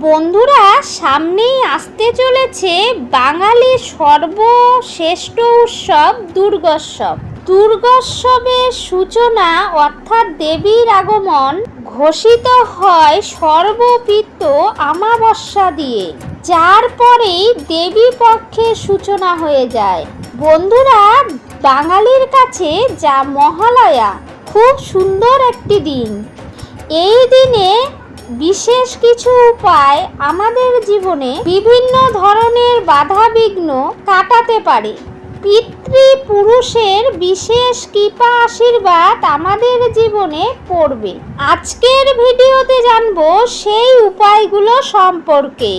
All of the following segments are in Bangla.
বন্ধুরা, সামনেই আসতে চলেছে বাঙালির সর্বশ্রেষ্ঠ উৎসব দুর্গোৎসব। দুর্গোৎসবের সূচনা অর্থাৎ দেবীর আগমন ঘোষিত হয় সর্বপিত্ত আমাবস্যা দিয়ে। যার পরেই দেবী পক্ষের সূচনা হয়ে যায়। বন্ধুরা, বাঙালির কাছে যা মহালয়া, খুব সুন্দর একটি দিন। এই দিনে বিশেষ কিছু উপায় আমাদের জীবনে বিভিন্ন ধরনের বাধা বিঘ্ন কাটাতে পারে। পিতৃপুরুষের বিশেষ কৃপা আশীর্বাদ আমাদের জীবনে পড়বে। আজকের ভিডিওতে জানব সেই উপায়গুলো সম্পর্কে।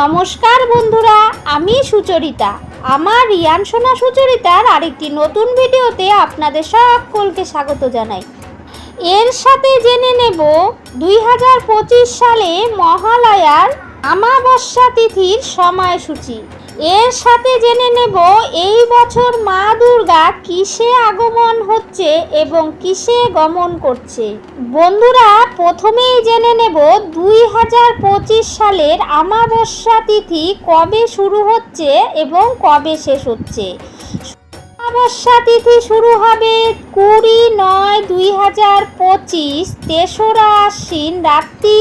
নমস্কার বন্ধুরা, আমি সুচরিতা। আমার রিয়ান সোনা সুচরিতার আরেকটি নতুন ভিডিওতে আপনাদের সকলকে স্বাগত জানাই। এর সাথে জেনে নেব দুই হাজার পঁচিশ সালে মহালয়ার আমাবস্যা তিথির সময়সূচি। এর সাথে জেনে নেব এই বছর মা দুর্গা কিসে আগমন হচ্ছে এবং কিসে গমন করছে। বন্ধুরা, প্রথমেই জেনে নেব দুই হাজার পঁচিশ সালের আমাবস্যা তিথি কবে শুরু হচ্ছে এবং কবে শেষ হচ্ছে। অমাবস্যা তিথি শুরু হবে কুড়ি নয় দুই হাজার পঁচিশ তেসরা আশ্বিন রাত্রি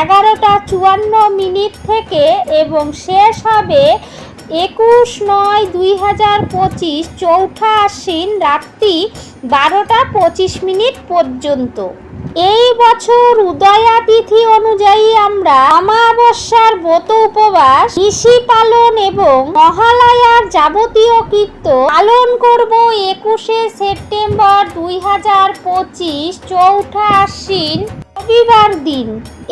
এগারোটা চুয়ান্ন মিনিট থেকে এবং শেষ হবে একুশ নয় দুই হাজার পঁচিশ চৌঠা আশ্বিন রাত্রি বারোটা পঁচিশ মিনিট পর্যন্ত। এই বছর উদয়া তিথি অনুযায়ী আমরা অমাবস্যার ব্রত উপবাস, ঋষি পালন এবং মহালয়ার যাবতীয় কীর্ত পালন করব একুশে সেপ্টেম্বর দুই হাজার পঁচিশ চৌঠা আশ্বিন রবিবার দিন।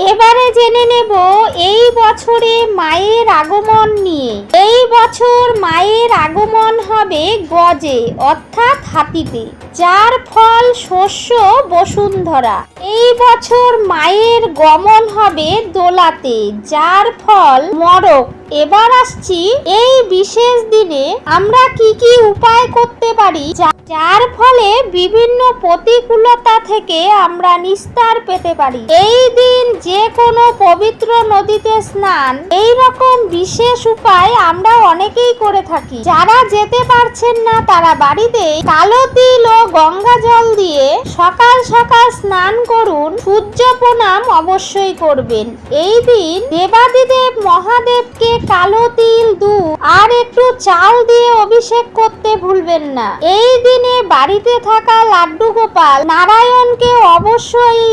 এবারে জেনে নেব এই বছরে মায়ের আগমন নিয়ে। এই বছর মায়ের আগমন হবে গজে, অর্থাৎ হাতিতে। যার ফল শস্য বসুন্ধরা। এই বছর মায়ের গমন হবে দোলাতে, যার ফল মরক। এবার আসছি এই বিশেষ দিনে আমরা কি কি উপায় করতে পারি, যা- যার ফলে বিভিন্ন প্রতিকূলতা থেকে আমরা নিস্তার পেতে পারি। এই দিন যে কোনো পবিত্র নদীতে স্নান, এই রকম বিশেষ উপায় আমরা অনেকেই করে থাকি। যারা যেতে পারছেন না তারা বাড়িতে কালো তিল ও গঙ্গা জল দিয়ে সকাল সকাল স্নান করুন, সূর্য প্রণাম অবশ্যই করবেন। এই দিন দেবাদিদেব মহাদেবকে কালো তিল, দুধ আর একটু চাল দিয়ে অভিষেক করতে ভুলবেন না। এই দিনে বাড়িতে থাকা লাড্ডু গোপাল নারায়ণকে অবশ্যই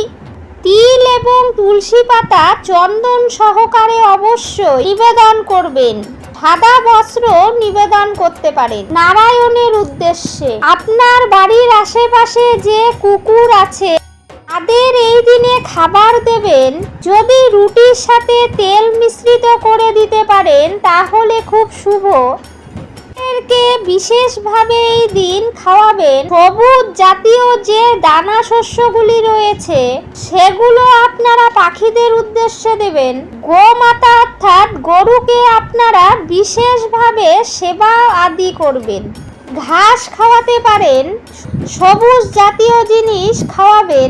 তিল এবং তুলসী পাতা চন্দন সহকারে অবশ্যই নিবেদন করবেন। সাদা বস্ত্র নিবেদন করতে পারেন। নারায়ণের উদ্দেশ্যে আপনার বাড়ির আশেপাশে যে কুকুর আছে, তাদের এই দিনে খাবার দেবেন। যদি রুটির সাথে তেল মিশ্রিত করে দিতে পারেন, তাহলে খুব শুভ। এদেরকে বিশেষভাবে এই দিন খাওয়াবেন। সবুজ জাতীয় যে দানা শস্যগুলি রয়েছে, সেগুলো আপনারা পাখিদের উদ্দেশ্যে দেবেন। গোমাতা অর্থাৎ গরুকে আপনারা বিশেষভাবে সেবা আদি করবেন। ঘাস খাওয়াতে পারেন, সবুজ জাতীয় জিনিস খাওয়াবেন।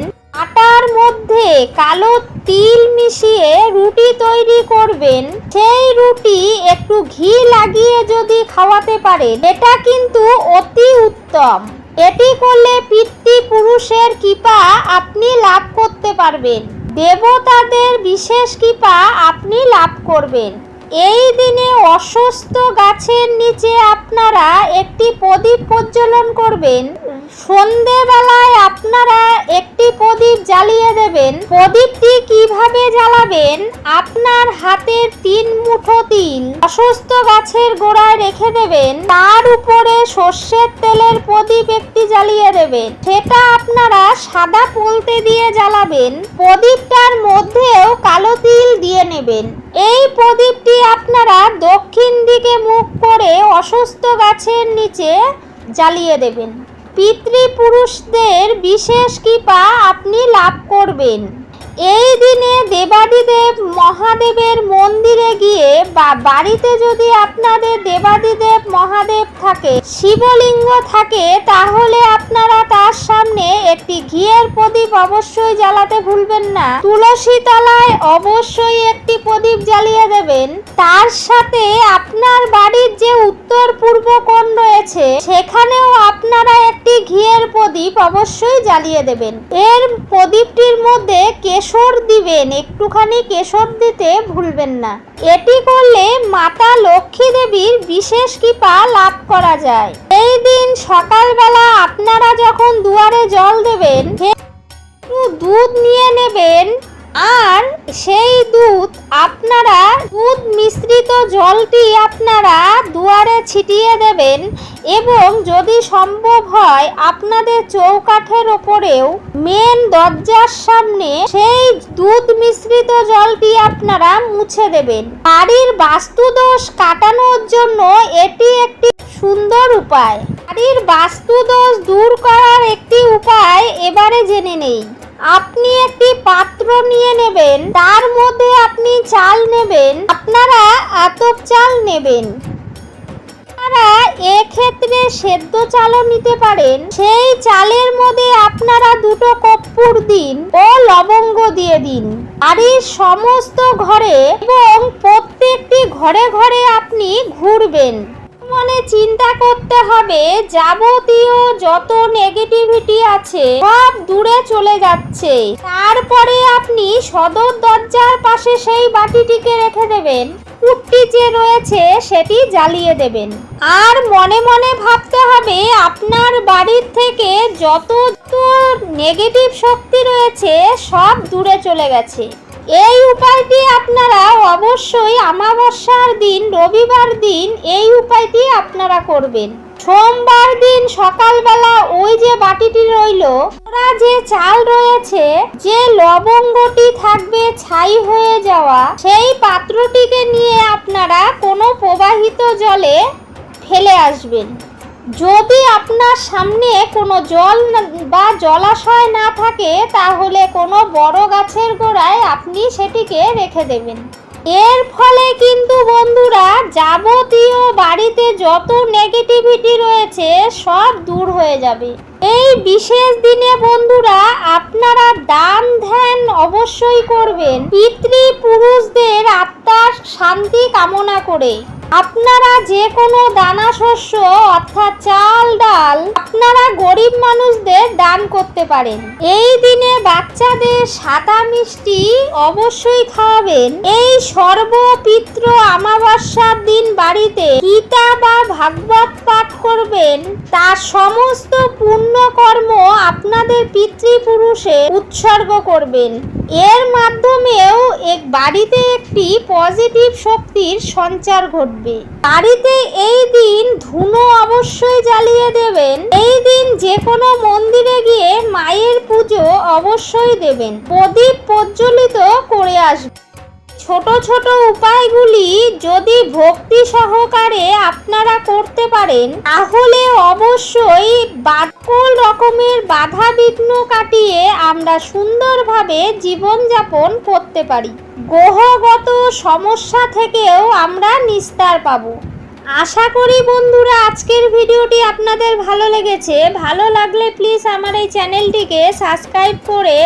কালো তিল মিশিয়ে রুটি তৈরি করবেন। সেই রুটি একটু ঘি লাগিয়ে যদি খাওয়াতে পারে এটা কিন্তু অতি উত্তম। এটি করলে পিতৃপুরুষের কৃপা আপনি লাভ করতে পারবেন। দেবতাদের বিশেষ কৃপা আপনি লাভ করবেন। এই দিনে অসুস্থ গাছের নিচে আপনারা একটি প্রদীপ প্রজ্বলন করবেন। সন্ধেবেলায় আপনারা একটি প্রদীপ জ্বালিয়ে দেবেন। প্রদীপটি কীভাবে জ্বালাবেন? আপনার হাতের তিন মুঠো তিল অসুস্থ গাছের গোড়ায় রেখে দেবেন। তার উপরে সর্ষের তেলের প্রদীপ একটি জ্বালিয়ে দেবেন। সেটা আপনারা সাদা পলতে দিয়ে জ্বালাবেন। প্রদীপটার মধ্যেও কালো তিল দিয়ে নেবেন। এই প্রদীপটি আপনারা দক্ষিণ দিকে মুখ করে অসুস্থ গাছের নিচে জ্বালিয়ে দেবেন। পিতৃপুরুষদের বিশেষ কৃপা আপনি লাভ করবেন। এই দিনে দেবাদিদেব মহাদেবের মন্দিরে গিয়ে বা- বাড়িতে যদি আপনাদের দেবাদিদেব মহাদেব থাকে, শিবলিঙ্গ থাকে, তাহলে আপনারা তার সামনে একটি ঘিয়ের প্রদীপ অবশ্যই জ্বালাতে ভুলবেন না। তুলসী তলায় অবশ্যই একটি প্রদীপ জ্বালিয়ে দেবেন। তার সাথে আপনার বাড়ির যে উত্তর পূর্ব কোণ রয়েছে, সেখানেও আপনারা একটি ঘিয়ের প্রদীপ অবশ্যই জ্বালিয়ে দেবেন। এর প্রদীপটির মধ্যে কেশর দিবেন, একটুখানি কেশর দিতে ভুলবেন না। এটি করলে মাতা লক্ষ্মী দেবীর বিশেষ কৃপা লাভ করা যায়। এই দিন সকালবেলা আপনারা যখন দুয়ারে জল দেবেন দুধ নিয়ে নেবেন আর সেই দুধ আপনারা, দুধ মিশ্রিত জলটি আপনারা দুয়ারে ছিটিয়ে দেবেন এবং যদি সম্ভব হয় আপনাদের চৌকাঠের ওপরেও মেন দরজার সামনে সেই দুধ মিশ্রিত জলটি আপনারা মুছে দেবেন। বাড়ির বাস্তুদোষ কাটানোর জন্য এটি একটি সুন্দর উপায়। বাড়ির বাস্তুদোষ দূর করার একটি উপায় এবারে জেনে নেই। আপনি একটি পাত্র নিয়ে নেবেন, তার মধ্যে আপনি চাল নেবেন, আপনারা আতপ চাল নেবেন। আপনারা এক্ষেত্রে সেদ্ধ চালও নিতে পারেন। সেই চালের মধ্যে আপনারা দুটো কর্পূর দিন ও লবঙ্গ দিয়ে দিন। বাড়ির সমস্ত ঘরে এবং প্রত্যেকটি ঘরে ঘরে আপনি ঘুরবেন। মনে চিন্তা করতে হবে, যাবতীয় যত নেগেটিভিটি আছে সব দূরে চলে যাচ্ছে। তারপরে আপনি সদর দরজার পাশে সেই বাটিটিকে রেখে দেবেন কুটটি যে রয়েছে সেটি জ্বালিয়ে দেবেন। আর মনে মনে ভাবতে হবে, আপনার বাড়ির থেকে যত নেগেটিভ শক্তি রয়েছে সব দূরে চলে গেছে। এই উপায়টি আপনারা অবশ্যই আমাবস্যার দিন, রবিবার দিন এই উপায়টি আপনারা করবেন। সোমবার দিন সকালবেলা ওই যে বাটিটি রইল, ওরা যে চাল রয়েছে, যে লবঙ্গটি থাকবে ছাই হয়ে যাওয়া, সেই পাত্রটিকে নিয়ে আপনারা কোনো প্রবাহিত জলে ফেলে আসবেন। যদি আপনার সামনে কোনো জল বা জলাশয় না থাকে, তাহলে কোনো বড় গাছের গোড়ায় আপনি সেটিকে রেখে দেবেন। এর ফলে কিন্তু বন্ধুরা, যাবতীয় বাড়িতে যত নেগেটিভিটি রয়েছে, সব দূর হয়ে যাবে। এই বিশেষ দিনে বন্ধুরা, আপনারা দান ধ্যান অবশ্যই করবেন। পিতৃ পুরুষদের আত্মার শান্তি কামনা করে আপনারা যে কোনো দানা শস্য, অর্থাৎ চাল, ডাল, আপনারা গরিব মানুষদের দান করতে পারেন। এই দিনে বাচ্চাদের সাদা মিষ্টি অবশ্যই খাওয়াবেন। এই সর্বপিত্র আমাবস্যার দিন বাড়িতে গীতা বা ভাগবত পাঠ করবেন। তার সমস্ত পুণ্যকর্ম আপনাদের পিতৃপুরুষে উৎসর্গ করবেন। এর মাধ্যমেও এক বাড়িতে একটি পজিটিভ শক্তির সঞ্চার ঘটবে। বাড়িতে এই দিন ধুনো অবশ্যই জ্বালিয়ে দেবেন। এই দিন যে কোনো মন্দিরে গিয়ে মায়ের পুজো অবশ্যই দেবেন। প্রদীপ প্রজ্বলিত করে আসবেন ছোট ছোট উপায়গুলি যদি ভক্তি সহকারে আপনারা করতে পারেন, তাহলে অবশ্যই বাকল রকমের বাধা বিঘ্ন কাটিয়ে আমরা সুন্দরভাবে জীবনযাপন করতে পারি। গ্রহগত সমস্যা থেকেও আমরা নিস্তার পাবো। আশা করি বন্ধুরা, আজকের ভিডিওটি আপনাদের ভালো লেগেছে। ভালো লাগলে প্লিজ আমার এই চ্যানেলটিকে সাবস্ক্রাইব করে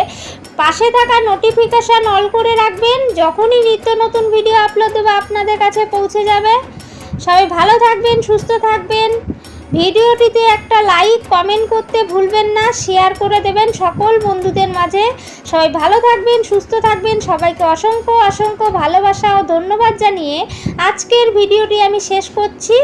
পাশে থাকা নোটিফিকেশান অল করে রাখবেন, যখনই নিত্য নতুন ভিডিও আপলোড দেবো আপনাদের কাছে পৌঁছে যাবে। সবাই ভালো থাকবেন, সুস্থ থাকবেন। ভিডিওটিতে একটা লাইক কমেন্ট করতে ভুলবেন না শেয়ার করে দেবেন সকল বন্ধুদের মাঝে। সবাই ভালো থাকবেন, সুস্থ থাকবেন। সবাইকে অসংখ্য অসংখ্য ভালোবাসা ও ধন্যবাদ জানিয়ে আজকের ভিডিওটি আমি শেষ করছি।